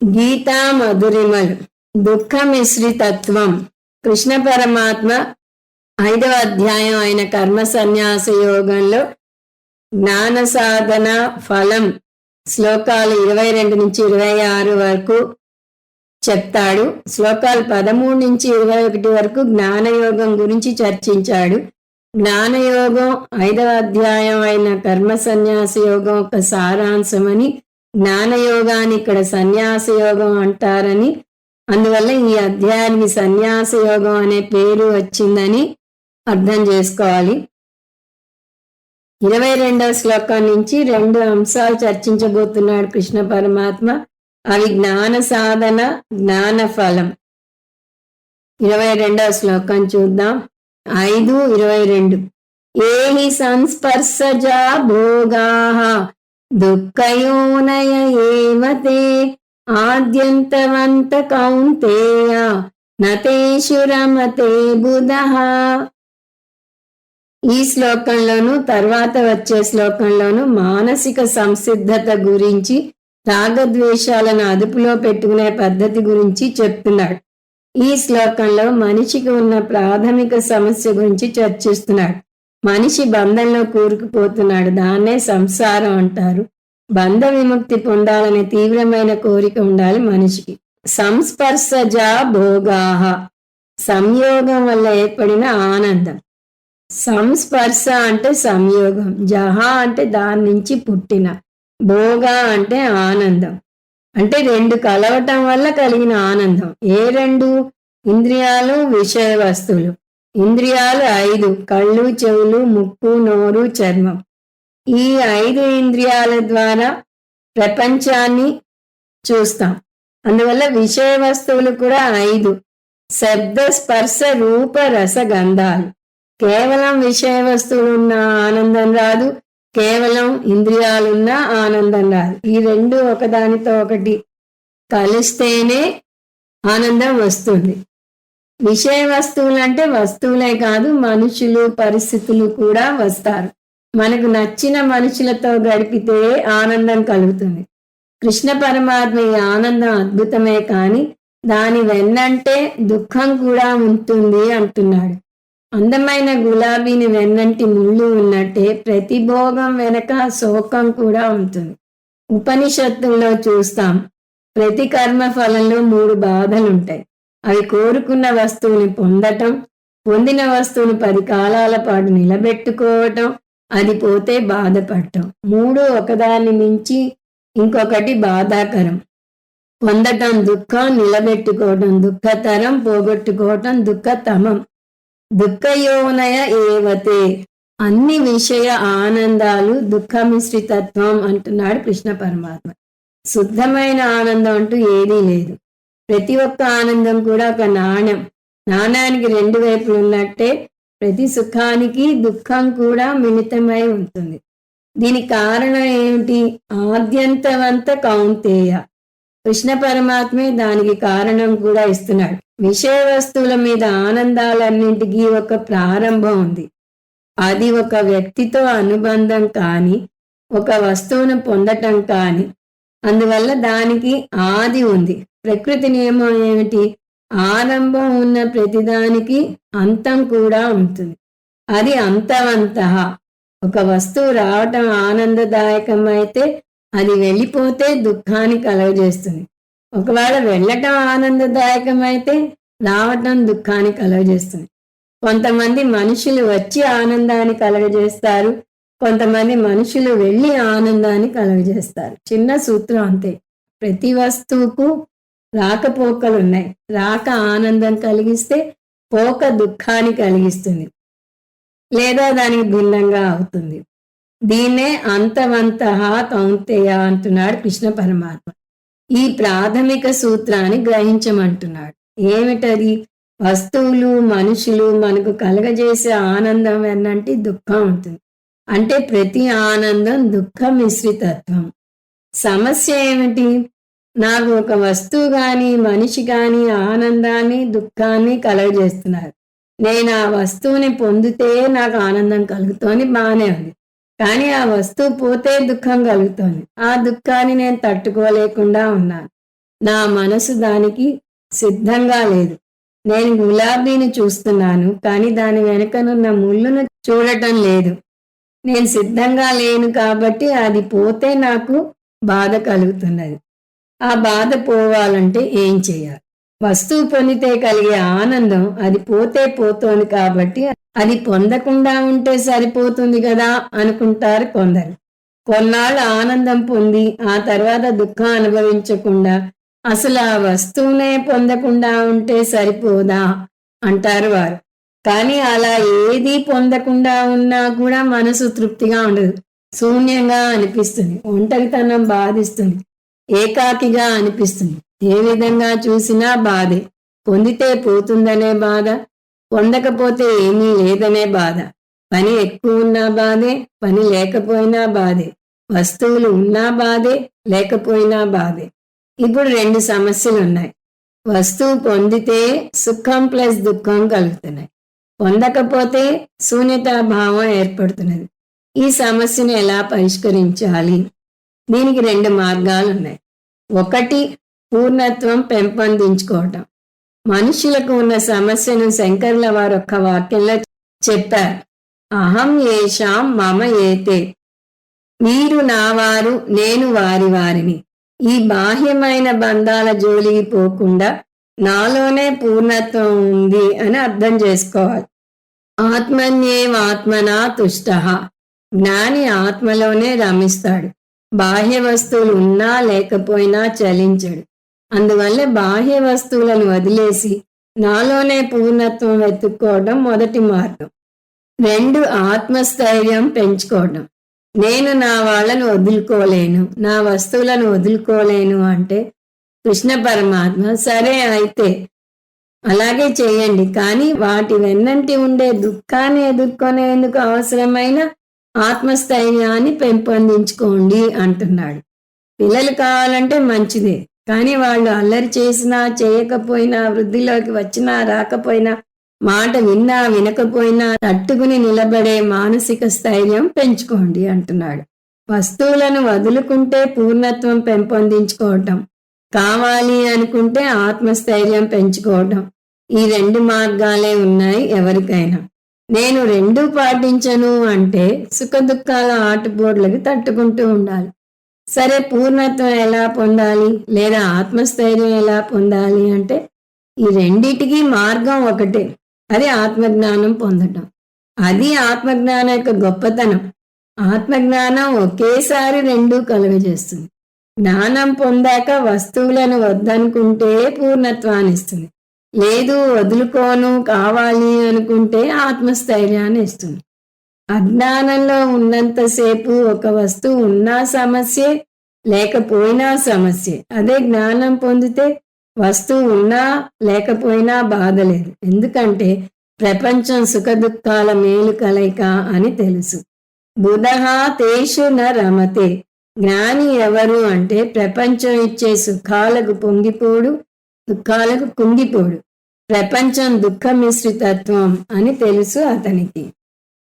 గీతా మధురిమల్ దుఃఖ మిశ్రితత్వం కృష్ణ పరమాత్మ ఐదవ అధ్యాయం అయిన కర్మ సన్యాస యోగంలో జ్ఞాన సాధన ఫలం శ్లోకాలు ఇరవై రెండు నుంచి ఇరవై ఆరు వరకు చెప్తాడు. శ్లోకాలు పదమూడు నుంచి ఇరవై ఒకటి వరకు జ్ఞానయోగం గురించి చర్చించాడు. జ్ఞానయోగం ఐదవ అధ్యాయం అయిన కర్మ సన్యాస యోగం ఒక సారాంశమని జ్ఞానయోగాన్ని ఇక్కడ సన్యాస యోగం అంటారని అందువల్ల ఈ అధ్యాయానికి సన్యాస యోగం అనే పేరు వచ్చిందని అర్థం చేసుకోవాలి. ఇరవై రెండవ శ్లోకం నుంచి రెండు అంశాలు చర్చించబోతున్నాడు కృష్ణ పరమాత్మ. అవి జ్ఞాన సాధన జ్ఞాన ఫలం. ఇరవై రెండవ శ్లోకం చూద్దాం. ఐదు ఇరవై రెండు. ఏహి సంస్పర్శజా భోగా దుఃఖయోనయ ఏవతే ఆద్యంతవంత కౌంతేయ నతేషు రమతే బుధ. ఈ శ్లోకంలోను తర్వాత వచ్చే శ్లోకంలోను మానసిక సంసిద్ధత గురించి రాగద్వేషాలను అదుపులో పెట్టుకునే పద్ధతి గురించి చెప్తున్నాడు. ఈ శ్లోకంలో మనిషికి ఉన్న ప్రాథమిక సమస్య గురించి చర్చిస్తున్నాడు. మనిషి బంధంలో కూరుకుపోతున్నాడు దాన్నే సంసారం అంటారు. బంధ విముక్తి పొందాలనే తీవ్రమైన కోరిక ఉండాలి మనిషికి. సంస్పర్శజా భోగాహ సంయోగం వల్ల ఏర్పడిన ఆనందం. సంస్పర్శ అంటే సంయోగం జహా అంటే దాని నుంచి పుట్టిన భోగా అంటే ఆనందం. అంటే రెండు కలవటం వల్ల కలిగిన ఆనందం. ఏ రెండు? ఇంద్రియాలు విషయ వస్తువులు. ఇంద్రియాలు ఐదు కళ్ళు చెవులు ముక్కు నోరు చర్మం. ఈ ఐదు ఇంద్రియాల ద్వారా ప్రపంచాన్ని చూస్తాం. అందువల్ల విషయ వస్తువులు కూడా ఐదు. శబ్ద స్పర్శ రూప రస గంధాలు. కేవలం విషయ వస్తువులు ఉన్న ఆనందం రాదు కేవలం ఇంద్రియాలున్న ఆనందం రాదు. ఈ రెండు ఒకదానితో ఒకటి కలిస్తేనే ఆనందం వస్తుంది. విషయ వస్తువులు అంటే వస్తువులే కాదు మనుషులు పరిస్థితులు కూడా వస్తారు. మనకు నచ్చిన మనుషులతో గడిపితే ఆనందం కలుగుతుంది. కృష్ణ పరమాత్మ ఈ ఆనందం అద్భుతమే కానీ దాని వెన్నంటే దుఃఖం కూడా ఉంటుంది అంటున్నాడు. అందమైన గులాబీని వెన్నంటి ముళ్ళు ఉన్నట్టే ప్రతి భోగం వెనక శోకం కూడా ఉంటుంది. ఉపనిషత్తుల్లో చూస్తాం ప్రతి కర్మ ఫలంలో మూడు బాధలుంటాయి. అవి కోరుకున్న వస్తువుని పొందటం పొందిన వస్తువుని పది కాలాల పాటు నిలబెట్టుకోవటం అది పోతే బాధపడటం. మూడు ఒకదాన్ని మించి ఇంకొకటి బాధాకరం. పొందటం దుఃఖం నిలబెట్టుకోవటం దుఃఖతరం పోగొట్టుకోవటం దుఃఖతమం. దుఃఖయోనయ ఏవతే? అన్ని విషయ ఆనందాలు దుఃఖమిశ్రితత్వం అంటున్నాడు కృష్ణ పరమాత్మ. శుద్ధమైన ఆనందం అంటూ ఏదీ లేదు. ప్రతి ఒక్క ఆనందం కూడా ఒక నాణం నాణ్యానికి రెండు వైపులు ఉన్నట్టే ప్రతి సుఖానికి దుఃఖం కూడా మిళితమై ఉంటుంది. దీనికి కారణం ఏమిటి? ఆద్యంతవంత కౌంతేయ. కృష్ణ పరమాత్మే దానికి కారణం కూడా ఇస్తున్నాడు. విషయ వస్తువుల మీద ఆనందాలన్నింటికీ ఒక ప్రారంభం ఉంది. అది ఒక వ్యక్తితో అనుబంధం కాని ఒక వస్తువును పొందటం కాని అందువల్ల దానికి ఆది ఉంది. ప్రకృతి నియమం ఏమిటి? ఆరంభం ఉన్న ప్రతిదానికి అంతం కూడా ఉంటుంది. అది అంతవంత. ఒక వస్తువు రావటం ఆనందదాయకమైతే అది వెళ్ళిపోతే దుఃఖాన్ని కలగజేస్తుంది. ఒకవేళ వెళ్ళటం ఆనందదాయకమైతే రావటం దుఃఖాన్ని కలగజేస్తుంది. కొంతమంది మనుషులు వచ్చి ఆనందాన్ని కలగజేస్తారు. కొంతమంది మనుషులు వెళ్ళి ఆనందాన్ని కలగజేస్తారు. చిన్న సూత్రం అంతే. ప్రతి వస్తువుకు రాకపోకలు ఉన్నాయి రాక ఆనందం కలిగిస్తే పోక దుఃఖాన్ని కలిగిస్తుంది. లేదా దానికి భిన్నంగా అవుతుంది. దీన్నే అంతవంత కౌంతేయ అంటున్నాడు కృష్ణ పరమాత్మ. ఈ ప్రాథమిక సూత్రాన్ని గ్రహించమంటున్నాడు. ఏమిటది? వస్తువులు మనుషులు మనకు కలగజేసే ఆనందం ఎన్నంటి దుఃఖం ఉంటుంది. అంటే ప్రతి ఆనందం దుఃఖ మిశ్రితత్వం. సమస్య ఏమిటి? నాకు ఒక వస్తువు కానీ మనిషి కానీ ఆనందాన్ని దుఃఖాన్ని కలగజేస్తున్నారు. నేను ఆ వస్తువుని పొందితే నాకు ఆనందం కలుగుతోంది బాగానే ఉంది. కానీ ఆ వస్తువు పోతే దుఃఖం కలుగుతోంది. ఆ దుఃఖాన్ని నేను తట్టుకోలేకుండా ఉన్నాను. నా మనసు దానికి సిద్ధంగా లేదు. నేను గులాబీని చూస్తున్నాను కానీ దాని వెనుకనున్న ముళ్ళును చూడటం లేదు. నేను సిద్ధంగా లేను కాబట్టి అది పోతే నాకు బాధ కలుగుతున్నది. ఆ బాధ పోవాలంటే ఏం చేయాలి? వస్తువు పొందితే కలిగే ఆనందం అది పోతే పోతోంది కాబట్టి అది పొందకుండా ఉంటే సరిపోతుంది కదా అనుకుంటారు కొందరు. కొన్నాళ్ళు ఆనందం పొంది ఆ తర్వాత దుఃఖం అనుభవించకుండా అసలు ఆ వస్తువునే పొందకుండా ఉంటే సరిపోదా అంటారు వారు. కానీ అలా ఏది పొందకుండా ఉన్నా కూడా మనసు తృప్తిగా ఉండదు. శూన్యంగా అనిపిస్తుంది. ఒంటరితనం బాధిస్తుంది. ఏకాకిగా అనిపిస్తుంది. ఏ విధంగా చూసినా బాధే. పొందితే పోతుందనే బాధ. పొందకపోతే ఏమీ లేదనే బాధ. పని ఎక్కువ ఉన్నా బాధే. పని లేకపోయినా బాధే. వస్తువులు ఉన్నా బాధే. లేకపోయినా బాధే. ఇప్పుడు రెండు సమస్యలు ఉన్నాయి వస్తువు పొందితే సుఖం ప్లస్ దుఃఖం కలుగుతున్నాయి. పొందకపోతే శూన్యతా భావం ఏర్పడుతున్నది. ఈ సమస్యను ఎలా పరిష్కరించాలి? దీనికి రెండు మార్గాలు ఉన్నాయి. ఒకటి పూర్ణత్వం పెంపొందించుకోవటం. మనుషులకు ఉన్న సమస్యను శంకర్ల వారు ఒక్క వాక్యంలో చెప్పారు. అహం ఏషాం మమ ఏతే. మీరు నా వారు నేను వారి వారిని. ఈ బాహ్యమైన బంధాల జోలికి పోకుండా నాలోనే పూర్ణత్వం ఉంది అని అర్థం చేసుకోవాలి. ఆత్మన్యేవాత్మనా తుష్ట. జ్ఞాని ఆత్మలోనే రమిస్తాడు. బాహ్య వస్తువులు ఉన్నా లేకపోయినా చలించడు. అందువల్ల బాహ్య వస్తువులను వదిలేసి నాలోనే పూర్ణత్వం వెతుక్కోవడం మొదటి మార్గం. రెండు ఆత్మస్థైర్యం పెంచుకోవడం. నేను నా వాళ్ళను వదులుకోలేను నా వస్తువులను వదులుకోలేను అంటే కృష్ణ పరమాత్మ సరే అయితే అలాగే చేయండి కానీ వాటి వెన్నంటి ఉండే దుఃఖాన్ని ఎదుర్కొనేందుకు అవసరమైన ఆత్మస్థైర్యాన్ని పెంపొందించుకోండి అంటున్నాడు. పిల్లలు కావాలంటే మంచిదే కానీ వాళ్ళు అల్లరి చేసినా చేయకపోయినా వృద్ధిలోకి వచ్చినా రాకపోయినా మాట విన్నా వినకపోయినా తట్టుకుని నిలబడే మానసిక స్థైర్యం పెంచుకోండి అంటున్నాడు. వస్తువులను వదులుకుంటే పూర్ణత్వం పెంపొందించుకోవటం కావాలి అనుకుంటే ఆత్మస్థైర్యం పెంచుకోవటం ఈ రెండు మార్గాలే ఉన్నాయి ఎవరికైనా. నేను రెండు పాటించను అంటే సుఖ దుఃఖాల తట్టుకుంటూ ఉండాలి. సరే పూర్ణత్వం ఎలా పొందాలి? లేదా ఆత్మస్థైర్యం ఎలా పొందాలి అంటే ఈ రెండిటికి మార్గం ఒకటే అది ఆత్మజ్ఞానం పొందటం. అది ఆత్మజ్ఞానం యొక్క గొప్పతనం. ఆత్మజ్ఞానం ఒకేసారి రెండు కలుగజేస్తుంది. జ్ఞానం పొందాక వస్తువులను వద్దనుకుంటే పూర్ణత్వాన్ని ఇస్తుంది లేదు వదులుకోను కావాలి అనుకుంటే ఆత్మస్థైర్యాన్ని ఇస్తుంది. అజ్ఞానంలో ఉన్నంతసేపు ఒక వస్తువు ఉన్నా సమస్యే లేకపోయినా సమస్యే. అదే జ్ఞానం పొందితే వస్తువు ఉన్నా లేకపోయినా బాధ లేదు. ఎందుకంటే ప్రపంచం సుఖదుఖాల మేలు కలయిక అని తెలుసు. బుధ తేషు న రమతే. జ్ఞాని ఎవరు అంటే ప్రపంచం ఇచ్చే సుఖాలకు పొంగిపోడు దుఃఖాలకు కుంగిపోడు. ప్రపంచం దుఃఖ మిశ్రితత్వం అని తెలుసు అతనికి.